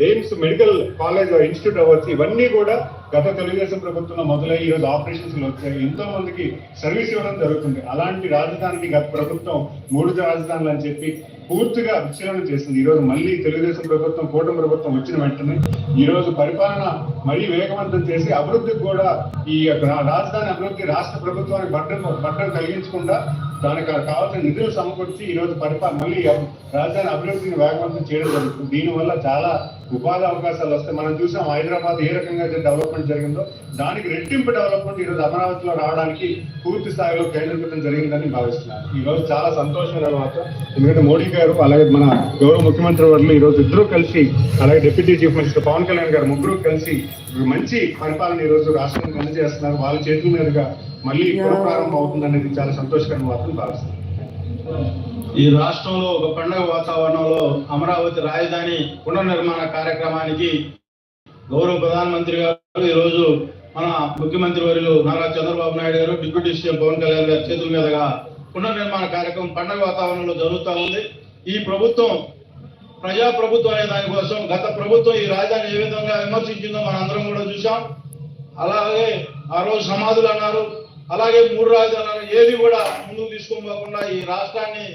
AIIMS medical college institute అవ్వచ్చు. ఇవన్నీ కూడా గత తెలుగుదేశం ప్రభుత్వంలో మొదలై ఈరోజు ఆపరేషన్స్లో వచ్చాయి. ఎంతో మందికి సర్వీస్ ఇవ్వడం జరుగుతుంది. అలాంటి రాజధానికి గత ప్రభుత్వం మూడు రాజధానులు అని చెప్పి పూర్తిగా విచ్ఛిన్నం చేసింది. ఈరోజు మళ్ళీ తెలుగుదేశం ప్రభుత్వం కూటమి ప్రభుత్వం వచ్చిన వెంటనే ఈ రోజు పరిపాలన మరీ వేగవంతం చేసి అభివృద్ధికి కూడా ఈ రాజధాని అభివృద్ధి రాష్ట్ర ప్రభుత్వానికి బట్టం బట్టం కలిగించకుండా దానికి కావాల్సిన నిధులు సమకూర్చి ఈ రోజు పరిపాలన మళ్ళీ రాజధాని అభివృద్ధిని వేగవంతం చేయడం జరుగుతుంది. దీనివల్ల చాలా ఉపాధి అవకాశాలు వస్తాయి. మనం చూసాం హైదరాబాద్ ఏ రకంగా అయితే డెవలప్మెంట్ జరిగిందో దానికి రెట్టింపు డెవలప్మెంట్ ఈ రోజు అమరావతిలో రావడానికి పూర్తి స్థాయిలో కేంద్రీకృతం జరిగిందని భావిస్తున్నాను ఈ రోజు చాలా సంతోషమైన మాత్రం ఎందుకంటే మోడీ గారు అలాగే మన గౌరవ ముఖ్యమంత్రి వర్లు ఈ రోజు ఇద్దరు కలిసి అలాగే deputy chief minister Pawan Kalyan garu ముగ్గురు కలిసి మంచి పరిపాలన ఈ రోజు రాష్ట్రానికి అందజేస్తున్నారు. వాళ్ళ చేతుల మీదుగా మళ్ళీ పునఃప్రారంభం అవుతుందనేది చాలా సంతోషకరమైన వార్తను భావిస్తున్నాను ఈ రాష్ట్రంలో ఒక పండగ వాతావరణంలో అమరావతి రాజధాని పునర్నిర్మాణ కార్యక్రమానికి గౌరవ ప్రధానమంత్రి గారు ఈరోజు మన ముఖ్యమంత్రి వర్యులు నారా చంద్రబాబు నాయుడు గారు డిప్యూటీ సీఎం పవన్ కళ్యాణ్ గారి చేతుల మీదుగా పునర్నిర్మాణ కార్యక్రమం పండగ వాతావరణంలో జరుగుతూ ఉంది. ఈ ప్రభుత్వం ప్రజా ప్రభుత్వం అనే దానికోసం గత ప్రభుత్వం ఈ రాజధాని ఏ విధంగా విమర్శించిందో మనం అందరం కూడా చూసాం అలాగే ఆ రోజు సమాధులు అన్నారు. అలాగే మూడు రాజధానులు ఏది కూడా ముందుకు తీసుకొని పోకుండా ఈ రాష్ట్రాన్ని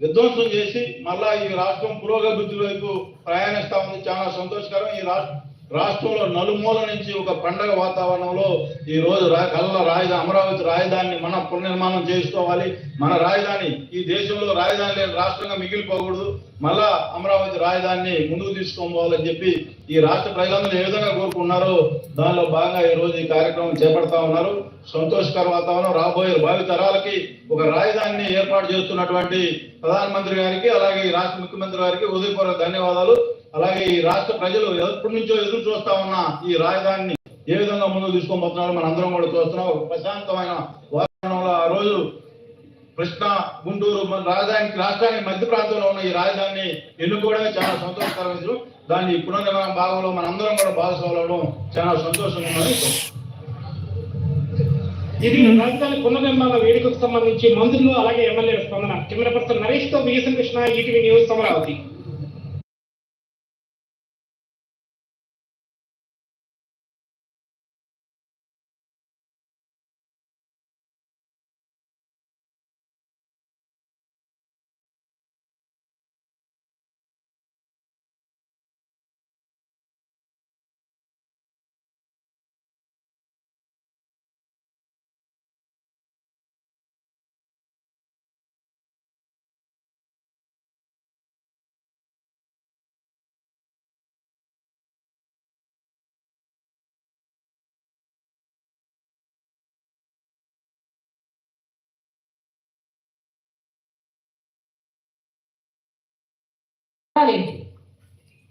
విధ్వంసం చేసి మళ్ళా ఈ రాష్ట్రం పురోగతిలో వైపు ప్రయాణిస్తా ఉంది. చాలా సంతోషకరం. ఈ రాష్ట్ర రాష్ట్రంలో నలుమూల నుంచి ఒక పండగ వాతావరణంలో ఈ రోజు రా కళ్ళ రాజధాని అమరావతి రాజధానిని మన పునర్నిర్మాణం చేసుకోవాలి. మన రాజధాని ఈ దేశంలో రాజధాని లేని రాష్ట్రంగా మిగిలిపోకూడదు. మళ్ళా అమరావతి రాజధానిని ముందుకు తీసుకొని పోవాలని చెప్పి ఈ రాష్ట్ర ప్రజలందరూ ఏ విధంగా కోరుకున్నారో దానిలో భాగంగా ఈ రోజు ఈ కార్యక్రమం చేపడతా ఉన్నారు. సంతోషకర వాతావరణం రాబోయే భావి తరాలకి ఒక రాజధానిని ఏర్పాటు చేస్తున్నటువంటి ప్రధానమంత్రి గారికి అలాగే ఈ రాష్ట్ర ముఖ్యమంత్రి గారికి ఉదయపూర్వక ధన్యవాదాలు. అలాగే ఈ రాష్ట్ర ప్రజలు ఎప్పటి నుంచో ఎదురు చూస్తా ఉన్న ఈ రాజధానిని ఏ విధంగా ముందుకు తీసుకొని పోతున్నారో మన అందరం కూడా చూస్తున్నాం. ప్రశాంతమైన వాతావరణంలో ఆ రోజు కృష్ణ గుంటూరు మన రాజధానికి రాష్ట్రానికి మధ్య ప్రాంతంలో ఉన్న ఈ రాజధానిని ఎన్నుకోవడమే చాలా సంతోషకరమైన విషయం. దాన్ని పునర్నిర్మాణ భాగంలో మన అందరం కూడా భాగస్వాములు చాలా సంతోషంగా ఉందని ఇది రాజధాని పునర్నిర్మాణ వేడుకకు సంబంధించి మంత్రులు అలాగే ఎమ్మెల్యే స్పందన. Camera person నరేష్తో VSN Krishna ETV news Amaravati.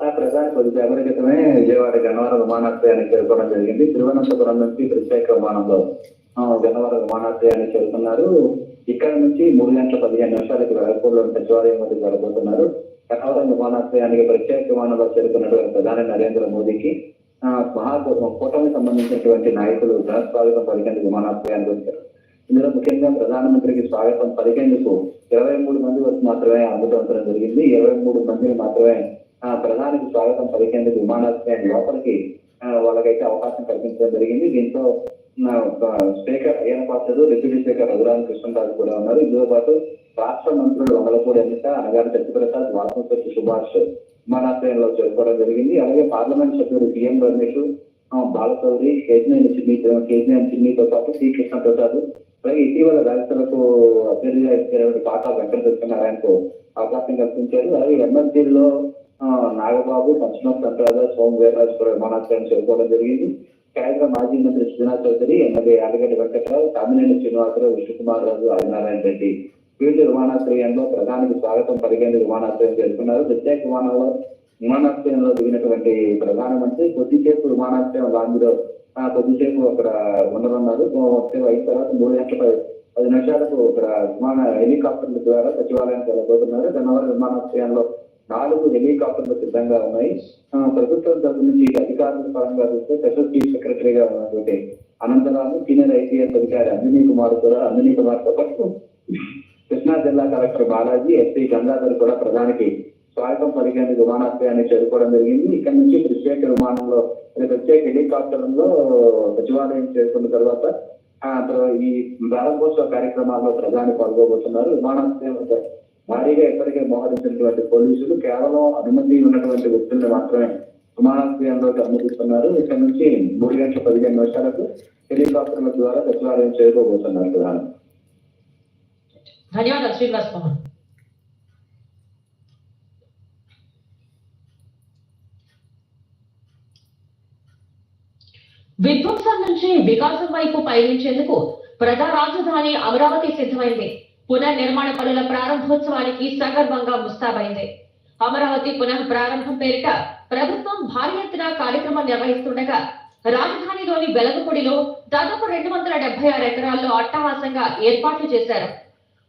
ఆ ప్రధాని కొద్ది సేపటి క్రితమే విజయవాడ గన్నవరం విమానాశ్రయానికి చేరుకోవడం జరిగింది. తిరువనంతపురం నుంచి ప్రత్యేక విమానంలో ఆ, గన్నవరం విమానాశ్రయానికి చేరుకున్నారు. ఇక్కడ నుంచి మూడు గంటల పదిహేను నిమిషాలకి వెలగపూర్లో సచివాలయం వద్దకు వెళ్ళబోతున్నారు. గన్నవరం విమానాశ్రయానికి ప్రత్యేక విమానంలో చేరుకున్నటువంటి ప్రధాని నరేంద్ర మోదీకి. ఆ, మహా కూటమికి సంబంధించినటువంటి నాయకులు ఘన స్వాగతం పలికేందుకు విమానాశ్రయానికి వచ్చారు. ఇందులో ముఖ్యంగా ప్రధానమంత్రికి స్వాగతం పలికేందుకు ఇరవై మూడు మంది వరకు మాత్రమే అనుమతించడం జరిగింది. ఇరవై మూడు మందిని మాత్రమే ఆ, ప్రధానికి స్వాగతం పలికేందుకు విమానాశ్రయం లోపలికి వాళ్ళకైతే అవకాశం కల్పించడం జరిగింది. దీంతో స్పీకర్ అయ్యన పాత్రలు డిప్యూటీ స్పీకర్ రఘురామ కృష్ణరాజు కూడా ఉన్నారు. ఇందులో పాటు రాష్ట్ర మంత్రులు వంగలపూడి అనిత అనగారి సత్యప్రసాద్ వాసంశెట్టి సుభాష్ విమానాశ్రయంలో చేరుకోవడం జరిగింది. అలాగే పార్లమెంట్ సభ్యుడు పిఎం రమేష్ బాలచౌరి కేజీనేని కేజీ కేజీనేని చిన్నితో పాటు సి. కృష్ణప్రసాద్ అలాగే ఇటీవల రాజ్యసభకు అభ్యర్థిగా ఇచ్చేటువంటి పాటా వెంకట సత్యనారాయణకు అవకాశం కల్పించారు. అలాగే ఎమ్మెల్సీలో నాగబాబు పంచమ సంప్రదాయ సోమ వీరరాజు కూడా విమానాశ్రయం చేరుకోవడం జరిగింది. కేంద్ర మాజీ మంత్రి సుజనా చౌదరి ఎమ్మెల్యే యాదగడ్డ వెంకటరావు తమిళనాడు శ్రీనివాసరావు విష్ణుకుమార్ రాజు ఆదినారాయణ రెడ్డి వీళ్ళు విమానాశ్రయంలో ప్రధానికి స్వాగతం పలికేందుకు విమానాశ్రయం చేరుకున్నారు. ప్రత్యేక విమానంలో విమానాశ్రయంలో దిగినటువంటి ప్రధానమంత్రి కొద్దిసేపు విమానాశ్రయం లాంజ్లో కొద్దిసేపు అక్కడ ఉండనున్నారు సేపు అయిన తర్వాత మూడు గంటల పది పది నిమిషాలకు ఇక్కడ విమాన హెలికాప్టర్ల ద్వారా సచివాలయానికి వెళ్ళబోతున్నారు గన్నవరం విమానాశ్రయంలో నాలుగు హెలికాప్టర్లు సిద్ధంగా ఉన్నాయి. ప్రభుత్వం తరఫు నుంచి అధికారుల పరంగా చూస్తే స్పెషల్ చీఫ్ సెక్రటరీగా ఉన్నటువంటి అనంతరాము సీనియర్ ఐపీఎస్ అధికారి అంజనీ కుమార్ కూడా అంజనీ కుమార్తో పాటు కృష్ణా జిల్లా కలెక్టర్ బాలాజీ ఎస్పీ గంగాధర్ కూడా ప్రధానికి స్వాగతం పలికేందుకు విమానాశ్రయాన్ని చేరుకోవడం జరిగింది. ఇక్కడ నుంచి ప్రత్యేక విమానంలో ప్రత్యేక హెలికాప్టర్లో సచివాలయం చేరుకున్న తర్వాత ఈ ప్రారంభోత్సవ కార్యక్రమాల్లో ప్రధాని పాల్గొబోతున్నారు. విమానాశ్రయం భారీగా ఇప్పటికే మోహరించినటువంటి పోలీసులు కేవలం అనుమతి ఉన్నటువంటి వ్యక్తుల్ని మాత్రమే విమానాశ్రయంలోకి అనుమతిస్తున్నారు. ఇక్కడ నుంచి మూడు గంటల పదిహేను నిమిషాలకు హెలికాప్టర్ల ద్వారా సచివాలయం చేరుకోబోతున్నారు ప్రధాని. ధన్యవాదాలు శ్రీనివాస్ విధ్వంసం నుంచి వికాసం వైపు పయనించేందుకు ప్రజా రాజధాని అమరావతి సిద్ధమైంది. పునర్నిర్మాణ పనుల ప్రారంభోత్సవానికి సగర్వంగా ముస్తాబైంది. అమరావతి పునః ప్రారంభం పేరిట ప్రభుత్వం భారీ ఎత్తున కార్యక్రమం నిర్వహిస్తుండగా రాజధానిలోని వెలగపూడిలో దాదాపు రెండు వందల డెబ్బై ఆరు ఎకరాల్లో అట్టహాసంగా ఏర్పాట్లు చేశారు.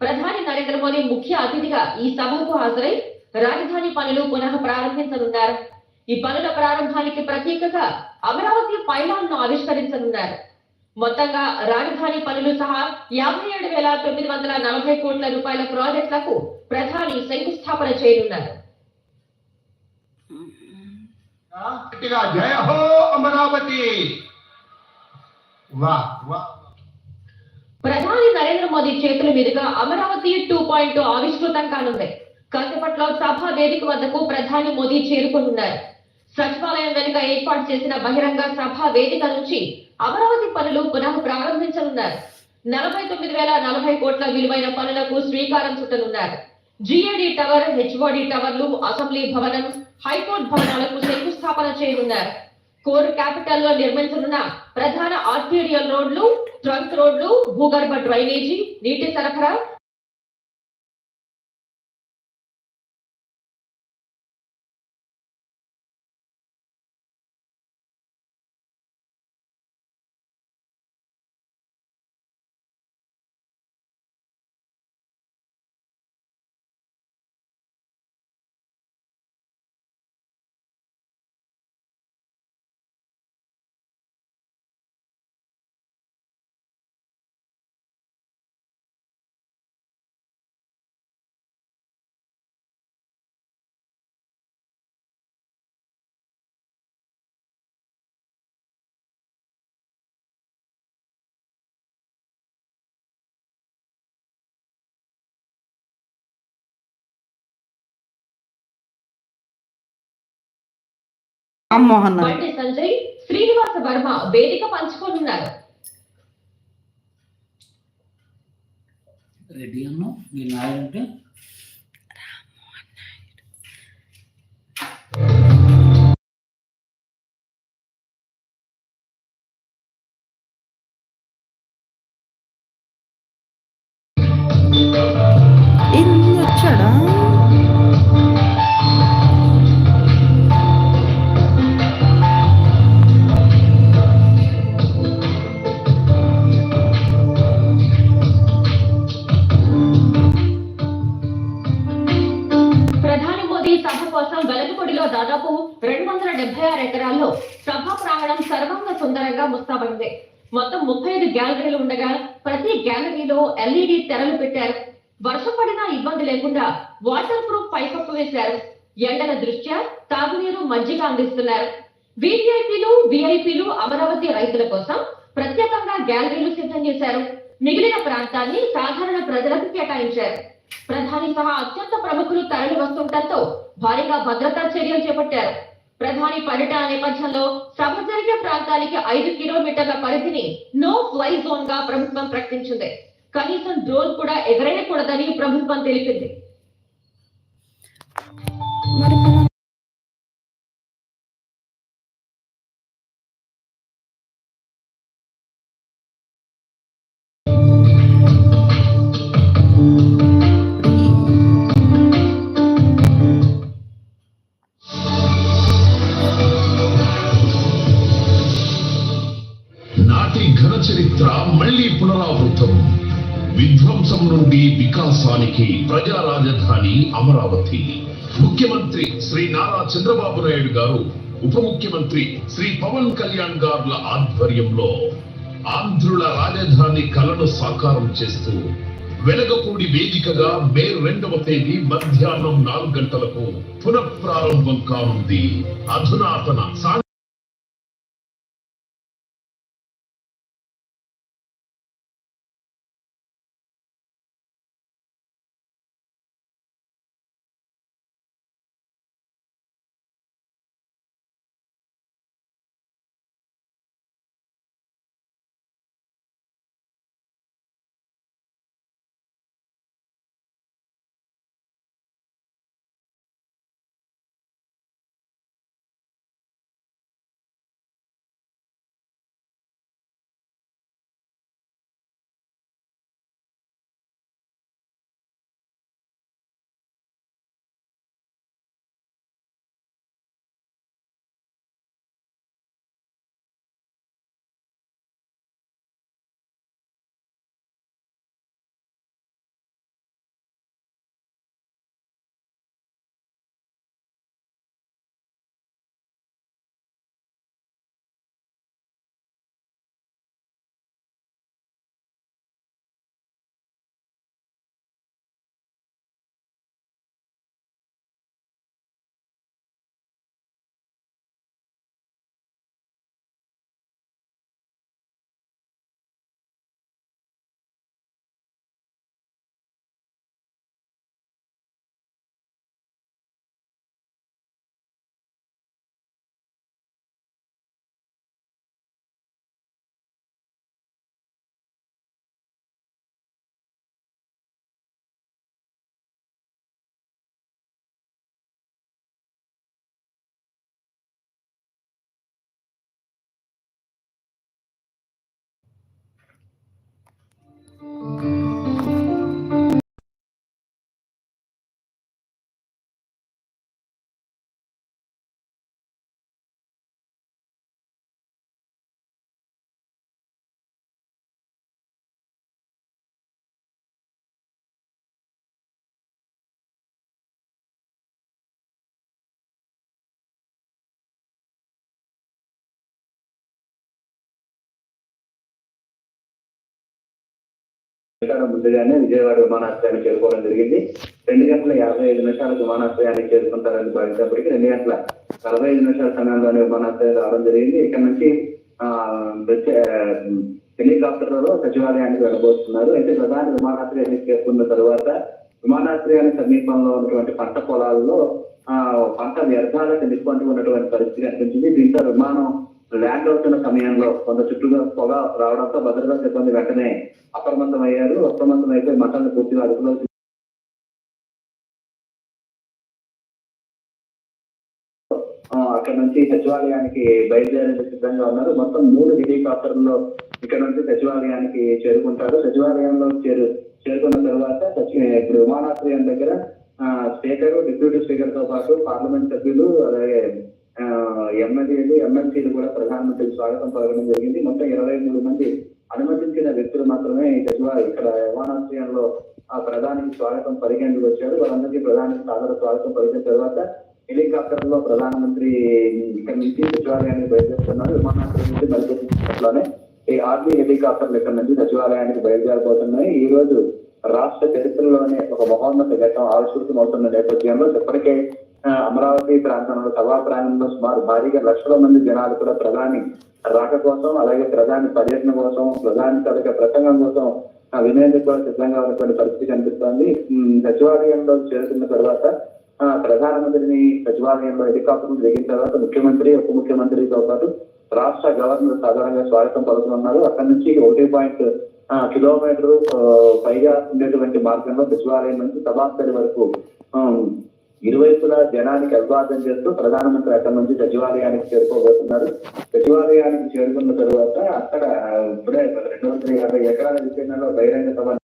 ప్రధాని నరేంద్ర మోదీ ముఖ్య అతిథిగా ఈ సభకు హాజరై రాజధాని పనులు పునః ప్రారంభించనున్నారు. ఈ పనుల ప్రారంభానికి ప్రత్యేకగా అమరావతి పైలాన్ను ఆవిష్కరించనున్నారు. మొత్తంగా రాజధాని పనులు సహా యాభై ఏడు వేల తొమ్మిది వందల నలభై కోట్ల రూపాయల ప్రాజెక్టులకు ప్రధాని శంకుస్థాపన చేయనున్నారు. జయ హో అమరావతి! ప్రధాని నరేంద్ర మోదీ చేతుల మీదుగా అమరావతి టూ పాయింట్ ఆవిష్కృతం కానుంది. కాసేపట్లో సభ వేదిక వద్దకు ప్రధాని మోదీ చేరుకున్నారు సచివాలయం వెనుక ఏర్పాటు చేసిన బహిరంగ సభ వేదిక నుంచి అమరావతి పనులు పునః ప్రారంభించనున్నారు. నలభై తొమ్మిది వేల నలభై కోట్ల విలువైన పనులకు శ్రీకారం చుట్టనున్నారు. జిఏడి టవర్ హెచ్ఓడి టవర్లు అసెంబ్లీ భవనం హైకోర్టు భవనాలకు శంకుస్థాపన చేయనున్నారు. కోర్ క్యాపిటల్లో నిర్మించనున్న ప్రధాన ఆర్టీరియల్ రోడ్లు ట్రంక్ రోడ్లు భూగర్భ డ్రైనేజీ నీటి సరఫరా రామ్మోహన్ సంజయ్ శ్రీనివాస వర్మ వేదిక పంచుకోనున్నారు. రెడ్డి అన్న మీ నాయంటే సభ వెలగపూడిలో దాదాపు రెండు వందల డెబ్బై ఆరు ఎకరాల్లో సభ ప్రాంగణం సర్వంగ సుందరంగా ముస్తాబడింది మొత్తం ముప్పై ఐదు గ్యాలరీలు ఉండగా ప్రతి గ్యాలరీలో ఎల్ఈడి తెరలు పెట్టారు. వర్షం పడినా ఇబ్బంది లేకుండా వాటర్ ప్రూఫ్ పైకప్పు వేశారు. ఎండల దృష్ట్యా తాగునీరు మజ్జిగ అందిస్తున్నారు. వివిఐపీలు విఐపీలు అమరావతి రైతుల కోసం ప్రత్యేకంగా గ్యాలరీలు సిద్ధం చేశారు. మిగిలిన ప్రాంతాన్ని సాధారణ ప్రజలకు కేటాయించారు. ప్రధాని సహా అత్యంత ప్రముఖులు తరలి వస్తుండటంతో భారీగా భద్రతా చర్యలు చేపట్టారు. ప్రధాని పర్యటన నేపథ్యంలో సభ జరిగే ప్రాంతానికి ఐదు కిలోమీటర్ల పరిధిని నో ఫ్లై జోన్గా ప్రభుత్వం ప్రకటించింది. కనీసం డ్రోన్ కూడా ఎగరేయకూడదని ప్రభుత్వం తెలిపింది. రాష్ట్రం నుండి వికాసానికి ప్రజా రాజధాని అమరావతి. ముఖ్యమంత్రి శ్రీ నారా చంద్రబాబు నాయుడు గారు ఉప ముఖ్యమంత్రి శ్రీ పవన్ కళ్యాణ్ గారుల ఆధ్వర్యంలో ఆంధ్రుల రాజధాని కలను సాకారం చేస్తూ వెలగపూడి వేదికగా మే రెండవ తేదీ మధ్యాహ్నం నాలుగు గంటలకు పునఃప్రారంభం కానుంది. అధునాతన నిమిషాల ముందుగానే విజయవాడ విమానాశ్రయానికి చేరుకోవడం జరిగింది. రెండు గంటల యాభై ఐదు నిమిషాల విమానాశ్రయానికి చేరుకుంటారని భావించినప్పటికీ రెండు గంటల నలభై ఐదు నిమిషాల సమయంలోనే విమానాశ్రయం రావడం జరిగింది. ఇక్కడ నుంచి ఆ హెలికాప్టర్లలో సచివాలయానికి వెళ్ళబోతున్నారు. అయితే ప్రధాన విమానాశ్రయానికి చేరుకున్న తర్వాత విమానాశ్రయానికి సమీపంలో ఉన్నటువంటి పంట పొలాల్లో ఆ పంట వ్యర్థాలకు ఉన్నటువంటి పరిస్థితి కనిపించింది. దీంతో విమానం ల్యాండ్ అవుతున్న సమయంలో కొంత చుట్టూగా పొగ రావడంతో భద్రతా సిబ్బంది వెంటనే అప్రమత్తం అయ్యారు అప్రమత్తం అయితే మంటలను పూర్తిగా అదుపులో అక్కడ నుంచి సచివాలయానికి బయలుదేరే సిద్ధంగా ఉన్నారు. మొత్తం మూడు హెలికాప్టర్లలో ఇక్కడ నుంచి సచివాలయానికి చేరుకుంటారు. సచివాలయంలో చేరు చేరుకున్న తర్వాత ఇప్పుడు విమానాశ్రయం దగ్గర స్పీకర్ డిప్యూటీ స్పీకర్తో పాటు పార్లమెంట్ సభ్యులు అలాగే ఎమ్మెల్యేలు ఎమ్మెల్సీలు కూడా ప్రధానమంత్రికి స్వాగతం పలకడం జరిగింది. మొత్తం ఇరవై మూడు మంది అనుమతించిన వ్యక్తులు మాత్రమే ఇక్కడ విమానాశ్రయంలో ఆ ప్రధానికి స్వాగతం పలికేందుకు వచ్చారు. వాళ్ళందరికీ ప్రధానికి సాదర స్వాగతం పలికిన తర్వాత హెలికాప్టర్లో ప్రధానమంత్రి ఇక్కడ నుంచి సచివాలయానికి బయలుదేరుతున్నారు. విమానాశ్రయం నుంచి బయలుదేరిలోనే ఈ ఆర్మీ హెలికాప్టర్లు ఇక్కడ నుంచి సచివాలయానికి బయలుదేరబోతున్నాయి. ఈ రోజు రాష్ట్ర చరిత్రలోనే ఒక మహోన్నత ఘట్టం ఆవిష్కృతం అవుతున్న నేపథ్యంలో ఇప్పటికే అమరావతి ప్రాంతంలో సభా ప్రాంగణంలో సుమారు భారీగా లక్షల మంది జనాలు కూడా ప్రధాని రాక కోసం అలాగే ప్రధాని పర్యటన కోసం ప్రధాని తాలూకా ప్రసంగం కోసం వినేందుకు కూడా సిద్ధంగా ఉన్నటువంటి పరిస్థితి కనిపిస్తోంది. సచివాలయంలో చేరుకున్న తర్వాత ఆ, ప్రధానమంత్రిని సచివాలయంలో హెలికాప్టర్ దిగిన తర్వాత ముఖ్యమంత్రి ఉప ముఖ్యమంత్రితో పాటు రాష్ట్ర గవర్నర్ సాధారణంగా స్వాగతం పలుకుతున్నారు. అక్కడి నుంచి ఒకటి పాయింట్ కిలోమీటర్ పైగా ఉండేటువంటి మార్గంలో సచివాలయం నుంచి సభాస్థలి వరకు ఇరువైపులా జనానికి అభివాదం చేస్తూ ప్రధానమంత్రి అక్కడి నుంచి సచివాలయానికి చేరుకోబోతున్నారు. సచివాలయానికి చేరుకున్న తరువాత అక్కడ ఇప్పుడే రెండు వందల యాభై ఎకరాల విస్తీర్ణంలో బహిరంగ సభ